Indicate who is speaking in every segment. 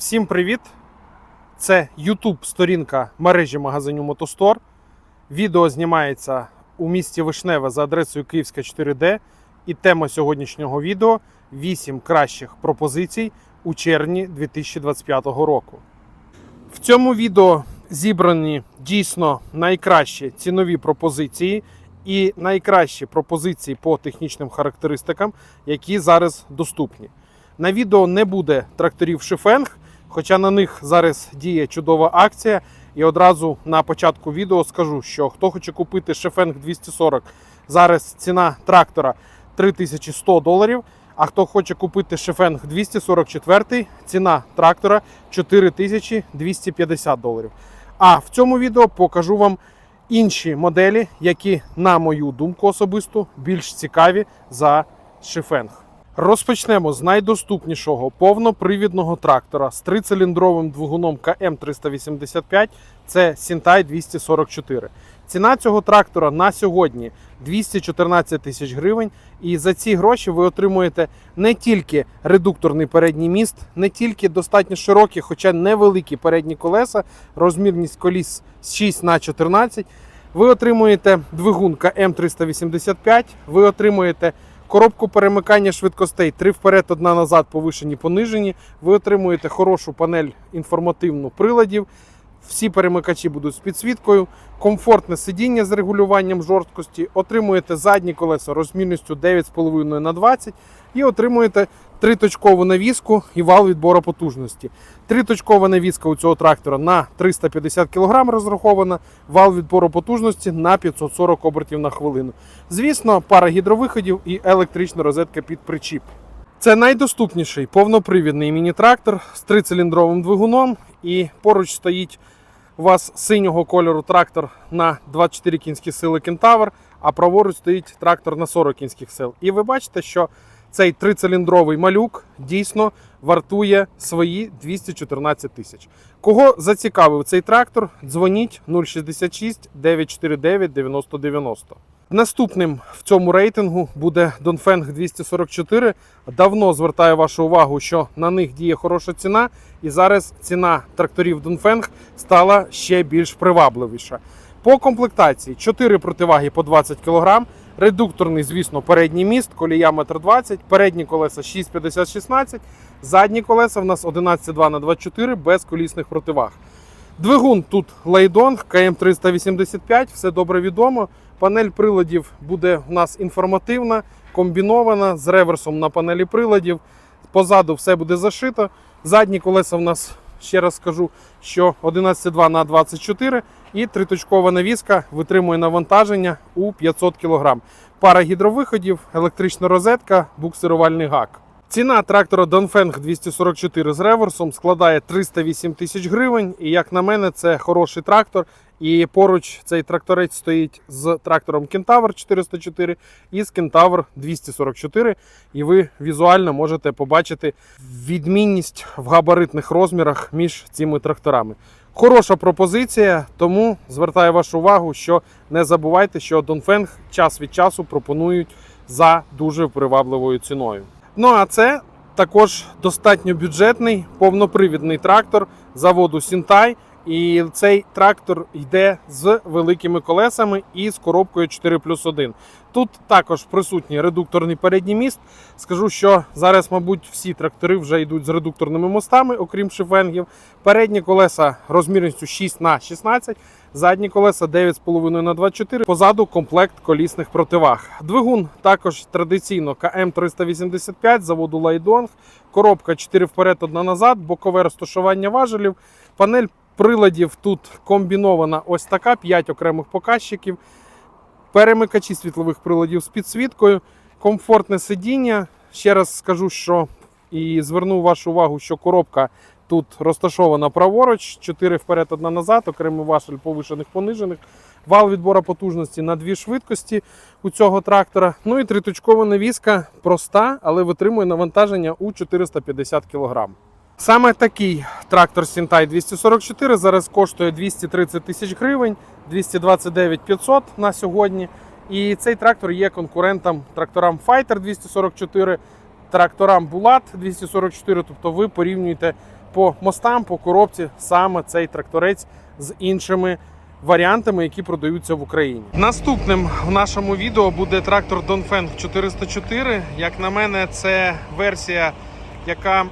Speaker 1: Всім привіт! Це YouTube сторінка мережі магазинів Мотостор. Відео знімається у місті Вишневе за адресою Київська 4D. І тема сьогоднішнього відео 8 кращих пропозицій у червні 2025 року. В цьому відео зібрані дійсно найкращі цінові пропозиції і найкращі пропозиції по технічним характеристикам, які зараз доступні. На відео не буде тракторів Шифенг, хоча на них зараз діє чудова акція. І одразу на початку відео скажу, що хто хоче купити Шифенг 240, зараз ціна трактора 3100 доларів. А хто хоче купити Шифенг 244, ціна трактора 4250 доларів. А в цьому відео покажу вам інші моделі, які, на мою думку особисту, більш цікаві за Шифенг. Розпочнемо з найдоступнішого повнопривідного трактора з трициліндровим двигуном КМ385. Це Сінтай 244. Ціна цього трактора на сьогодні 214 тисяч гривень. І за ці гроші ви отримуєте не тільки редукторний передній міст, не тільки достатньо широкі, хоча невеликі передні колеса, розмірність коліс з 6 на 14. Ви отримуєте двигун КМ385, ви отримуєте коробку перемикання швидкостей 3 вперед, одна назад, повишені, понижені. Ви отримуєте хорошу панель інформативну приладів. Всі перемикачі будуть з підсвіткою, комфортне сидіння з регулюванням жорсткості, отримуєте задні колеса розмірністю 9,5 на 20 і отримуєте триточкову навіску і вал відбору потужності. Триточкова навіска у цього трактора на 350 кг розрахована, вал відбору потужності на 540 обертів на хвилину. Звісно, пара гідровиходів і електрична розетка під причіп. Це найдоступніший повнопривідний міні-трактор з трициліндровим двигуном, і поруч стоїть у вас синього кольору трактор на 24 кінські сили Кентавр, а праворуч стоїть трактор на 40 кінських сил. І ви бачите, що цей трициліндровий малюк дійсно вартує свої 214 тисяч. Кого зацікавив цей трактор? Дзвоніть 066 949 9090. Наступним в цьому рейтингу буде Донфенг 244. Давно звертаю вашу увагу, що на них діє хороша ціна, і зараз ціна тракторів Донфенг стала ще більш привабливіша. По комплектації 4 противаги по 20 кг, редукторний, звісно, передній міст, колія 1,20 м, передні колеса 6,50-16, задні колеса в нас 11,2 на 24 без колісних противаг. Двигун тут Лейдонг КМ385, все добре відомо. Панель приладів буде у нас інформативна, комбінована з реверсом на панелі приладів. Позаду все буде зашито. Задні колеса в нас, ще раз скажу, що 11,2 на 24 і триточкова навіска витримує навантаження у 500 кг. Пара гідровиходів, електрична розетка, буксирувальний гак. Ціна трактора Донфенг 244 з реверсом складає 308 тисяч гривень. І як на мене, це хороший трактор. І поруч цей тракторець стоїть з трактором Кентавр 404 і з Кентавр 244. І ви візуально можете побачити відмінність в габаритних розмірах між цими тракторами. Хороша пропозиція, тому звертаю вашу увагу, що не забувайте, що Донфенг час від часу пропонують за дуже привабливою ціною. Ну а це також достатньо бюджетний повнопривідний трактор заводу Сінтай. І цей трактор йде з великими колесами і з коробкою 4 плюс 1. Тут також присутній редукторний передній міст. Скажу, що зараз, мабуть, всі трактори вже йдуть з редукторними мостами, окрім шифенгів. Передні колеса розмірністю 6 на 16 задні колеса 9,5 на 24 Позаду комплект колісних противаг. Двигун також традиційно КМ385 заводу Лайдонг. Коробка 4 вперед, 1 назад, бокове розташування важелів. Панель приладів тут комбінована ось така, 5 окремих показчиків, перемикачі світлових приладів з підсвіткою, комфортне сидіння. Ще раз скажу, що і зверну вашу увагу, що коробка тут розташована праворуч, 4 вперед, 1 назад, окремий важель повишених понижених. Вал відбору потужності на дві швидкості у цього трактора. Ну і триточкова навіска проста, але витримує навантаження у 450 кг. Саме такий трактор Сінтай 244 зараз коштує 230 тисяч гривень, 229 500 на сьогодні. І цей трактор є конкурентом тракторам Fighter 244, тракторам Булат 244. Тобто ви порівнюєте по мостам, по коробці саме цей тракторець з іншими варіантами, які продаються в Україні. Наступним в нашому відео буде трактор Dongfeng 404. Як на мене, це версія, яка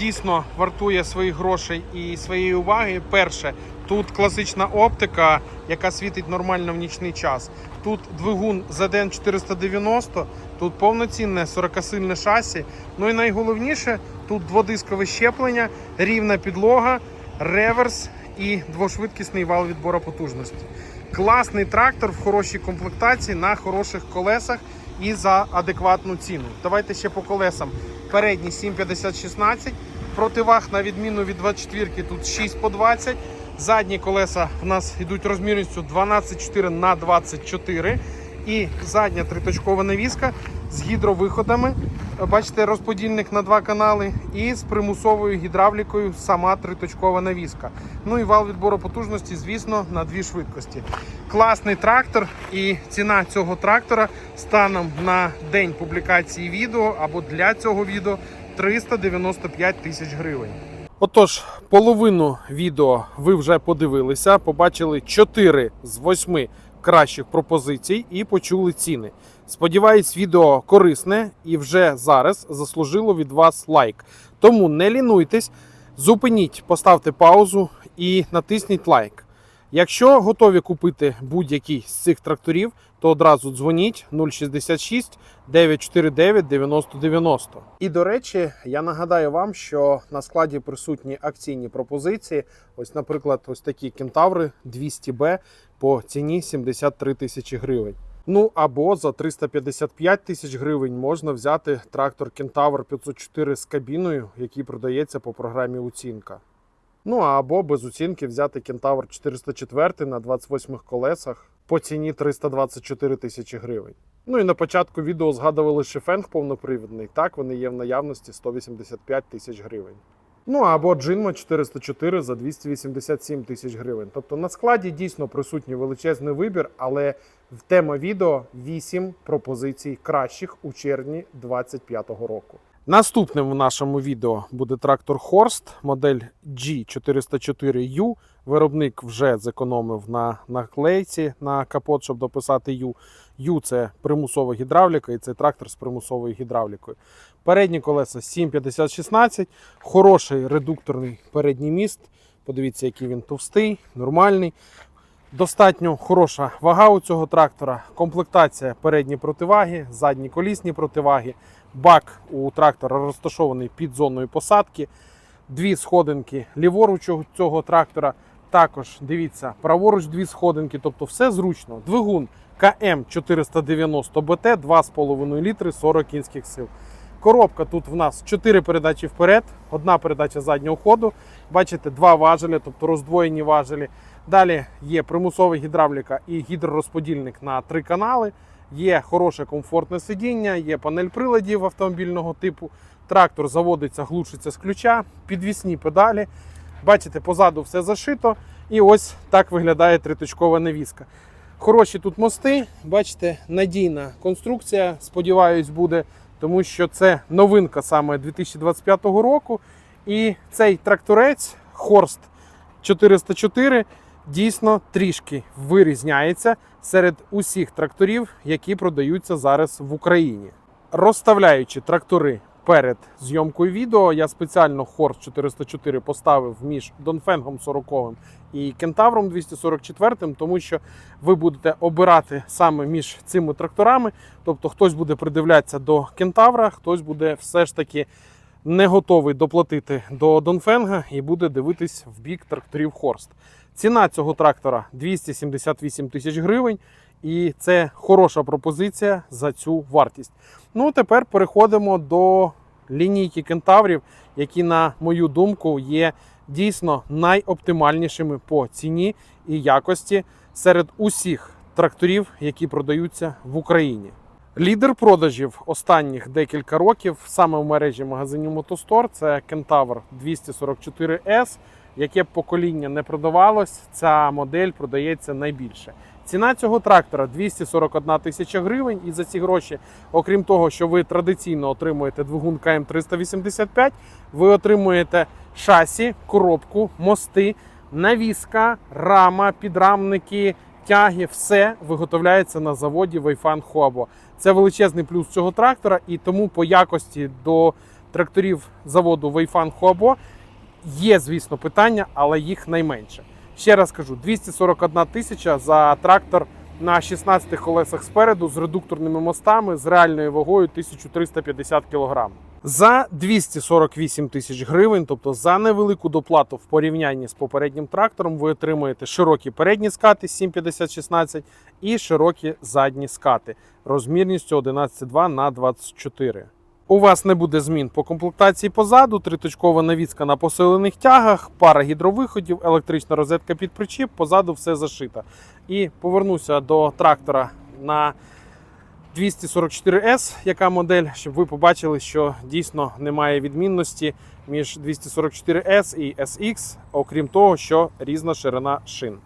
Speaker 1: дійсно вартує своїх грошей і своєї уваги. Перше, тут класична оптика, яка світить нормально в нічний час. Тут двигун ZN 490, тут повноцінне 40-сильне шасі. Ну і найголовніше, тут дводискове щеплення, рівна підлога, реверс і двошвидкісний вал відбору потужності. Класний трактор в хорошій комплектації на хороших колесах і за адекватну ціну. Давайте ще по колесам. Передній 750-16, противаг на відміну від 24 тут 6 по 20. Задні колеса в нас йдуть розмірністю 12,4 на 24. І задня триточкова навіска з гідровиходами. Бачите, розподільник на два канали, і з примусовою гідравлікою сама триточкова навіска. Ну і вал відбору потужності, звісно, на дві швидкості. Класний трактор, і ціна цього трактора станом на день публікації відео або для цього відео 395 тисяч гривень. Отож, половину відео ви вже подивилися, побачили 4 з 8 кращих пропозицій і почули ціни. Сподіваюсь, відео корисне і вже зараз заслужило від вас лайк. Тому не лінуйтесь, зупиніть, поставте паузу і натисніть лайк. Якщо готові купити будь-який з цих тракторів, то одразу дзвоніть 066 949 9090. І до речі, я нагадаю вам, що на складі присутні акційні пропозиції. Ось, наприклад, ось такі кентаври 200Б по ціні 73 тисячі гривень. Ну або за 355 тисяч гривень можна взяти трактор Кентавр 504 з кабіною, який продається по програмі оцінка. Ну або без оцінки взяти Кентавр 404 на 28 колесах по ціні 324 тисячі гривень. Ну і на початку відео згадували шифенг повнопривідний. Так, вони є в наявності 185 тисяч гривень. Ну або Джинма 404 за 287 тисяч гривень. Тобто на складі дійсно присутній величезний вибір, але в тема відео 8 пропозицій кращих у червні 2025 року. Наступним в нашому відео буде трактор Хорст, модель G404U. Виробник вже зекономив на наклейці на капот, щоб дописати U. U це примусова гідравліка, і це трактор з примусовою гідравлікою. Передні колеса 750-16, хороший редукторний передній міст. Подивіться, який він товстий, нормальний. Достатньо хороша вага у цього трактора. Комплектація передні противаги, задні колісні противаги. Бак у трактора розташований під зоною посадки. Дві сходинки ліворуч цього трактора. Також дивіться, праворуч дві сходинки, тобто все зручно. Двигун КМ 490 БТ 2,5 літри 40 кінських сил. Коробка тут в нас 4 передачі вперед, одна передача заднього ходу. Бачите, два важелі, тобто роздвоєні важелі. Далі є примусова гідравліка і гідророзподільник на три канали. Є хороше комфортне сидіння, є панель приладів автомобільного типу. Трактор заводиться, глушиться з ключа, підвісні педалі. Бачите, позаду все зашито. І ось так виглядає триточкова навіска. Хороші тут мости, бачите, надійна конструкція, сподіваюсь, буде, тому що це новинка саме 2025 року. І цей тракторець Хорст 404 дійсно трішки вирізняється серед усіх тракторів, які продаються зараз в Україні. Розставляючи трактори перед зйомкою відео, я спеціально Хорст 404 поставив між Донфенгом 40 і Кентавром 244, тому що ви будете обирати саме між цими тракторами. Тобто хтось буде придивлятися до Кентавра, хтось буде все ж таки не готовий доплатити до Донфенга і буде дивитись в бік тракторів Хорст. Ціна цього трактора 278 тисяч гривень, і це хороша пропозиція за цю вартість. Ну, тепер переходимо до лінійки кентаврів, які, на мою думку, є дійсно найоптимальнішими по ціні і якості серед усіх тракторів, які продаються в Україні. Лідер продажів останніх декілька років саме в мережі магазинів Мотостор це Кентавр 244S. Яке б покоління не продавалось, ця модель продається найбільше. Ціна цього трактора 241 тисяча гривень. І за ці гроші, окрім того, що ви традиційно отримуєте двигун КМ 385, ви отримуєте шасі, коробку, мости, навіска, рама, підрамники, тяги, все виготовляється на заводі Вейфан Хуабо. Це величезний плюс цього трактора, і тому по якості до тракторів заводу Вейфан Хуабо є, звісно, питання, але їх найменше. Ще раз кажу: 241 тисяча за трактор на 16 колесах спереду з редукторними мостами з реальною вагою 1350 кг. За 248 тисяч гривень, тобто за невелику доплату в порівнянні з попереднім трактором, ви отримуєте широкі передні скати 750-16 і широкі задні скати розмірністю 11,2 на 24. У вас не буде змін по комплектації позаду, триточкова навіска на посилених тягах, пара гідровиходів, електрична розетка під причіп, позаду все зашито. І повернуся до трактора на 244S, яка модель, щоб ви побачили, що дійсно немає відмінності між 244S і SX, окрім того, що різна ширина шин.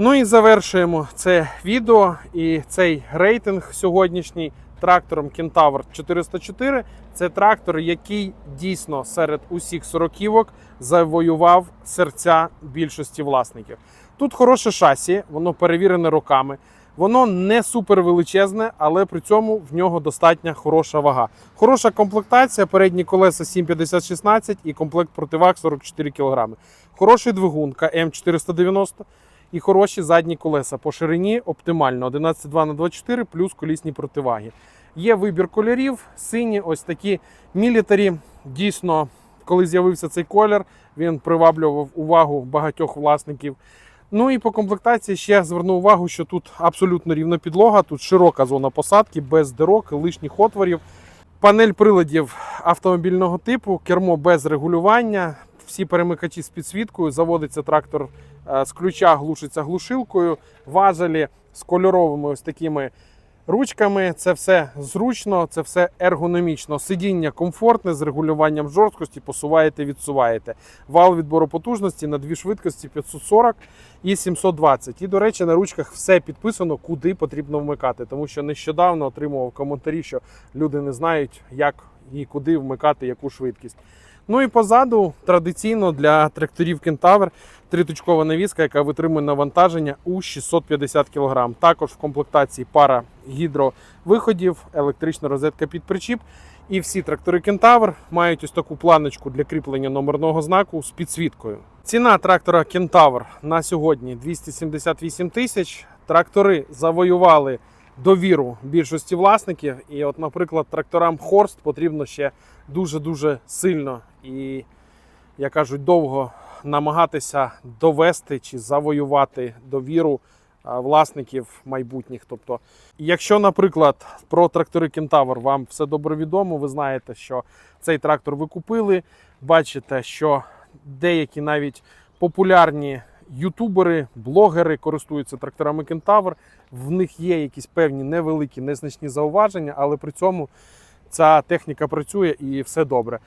Speaker 1: Ну і завершуємо це відео і цей рейтинг сьогоднішній трактором Kentaur 404. Це трактор, який дійсно серед усіх сороківок завоював серця більшості власників. Тут хороше шасі, воно перевірене роками. Воно не супер величезне, але при цьому в нього достатня хороша вага. Хороша комплектація, передні колеса 750-16 і комплект противаг 44 кг. Хороший двигун КМ490 і хороші задні колеса по ширині оптимально 11,2 на 24 плюс колісні противаги. Є вибір кольорів, сині, ось такі мілітарі. Дійсно, коли з'явився цей колір, він приваблював увагу багатьох власників. Ну і по комплектації ще зверну увагу, що тут абсолютно рівна підлога, тут широка зона посадки, без дирок, лишніх отворів. Панель приладів автомобільного типу, кермо без регулювання, всі перемикачі з підсвіткою. Заводиться трактор з ключа, глушиться глушилкою, важелі з кольоровими ось такими ручками. Це все зручно, це все ергономічно. Сидіння комфортне з регулюванням жорсткості, посуваєте, відсуваєте. Вал відбору потужності на дві швидкості 540 і 720. І, до речі, на ручках все підписано, куди потрібно вмикати, тому що нещодавно отримував коментарі, що люди не знають, як і куди вмикати яку швидкість. Ну і позаду традиційно для тракторів Кентавр триточкова навіска, яка витримує навантаження у 650 кг. Також в комплектації пара гідровиходів, електрична розетка під причіп. І всі трактори Кентавр мають ось таку планочку для кріплення номерного знаку з підсвіткою. Ціна трактора Кентавр на сьогодні 278 тисяч. Трактори завоювали довіру більшості власників. І, от, наприклад, тракторам Хорст потрібно ще дуже-дуже сильно і, як кажуть, довго намагатися довести чи завоювати довіру власників майбутніх. Тобто, якщо, наприклад, про трактори Кентавр вам все добре відомо, ви знаєте, що цей трактор ви купили, бачите, що деякі навіть популярні ютубери, блогери користуються тракторами Кентавр. В них є якісь певні невеликі, незначні зауваження, але при цьому ця техніка працює і все добре.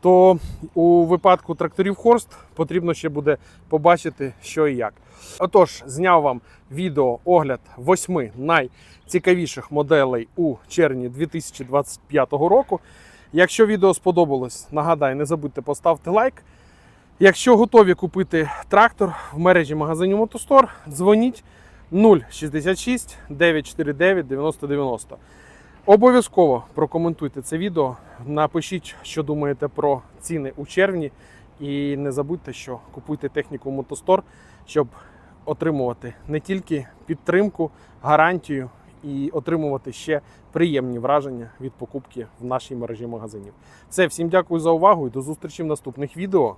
Speaker 1: То у випадку тракторів Хорст потрібно ще буде побачити, що і як. Отож, зняв вам відео огляд восьми найцікавіших моделей у червні 2025 року. Якщо відео сподобалось, нагадаю, не забудьте поставити лайк. Якщо готові купити трактор в мережі магазинів Мотостор, дзвоніть 066 949 9090. Обов'язково прокоментуйте це відео, напишіть, що думаєте про ціни у червні. І не забудьте, що купуйте техніку Мотостор, щоб отримувати не тільки підтримку, гарантію і отримувати ще приємні враження від покупки в нашій мережі магазинів. Все, всім дякую за увагу і до зустрічі в наступних відео.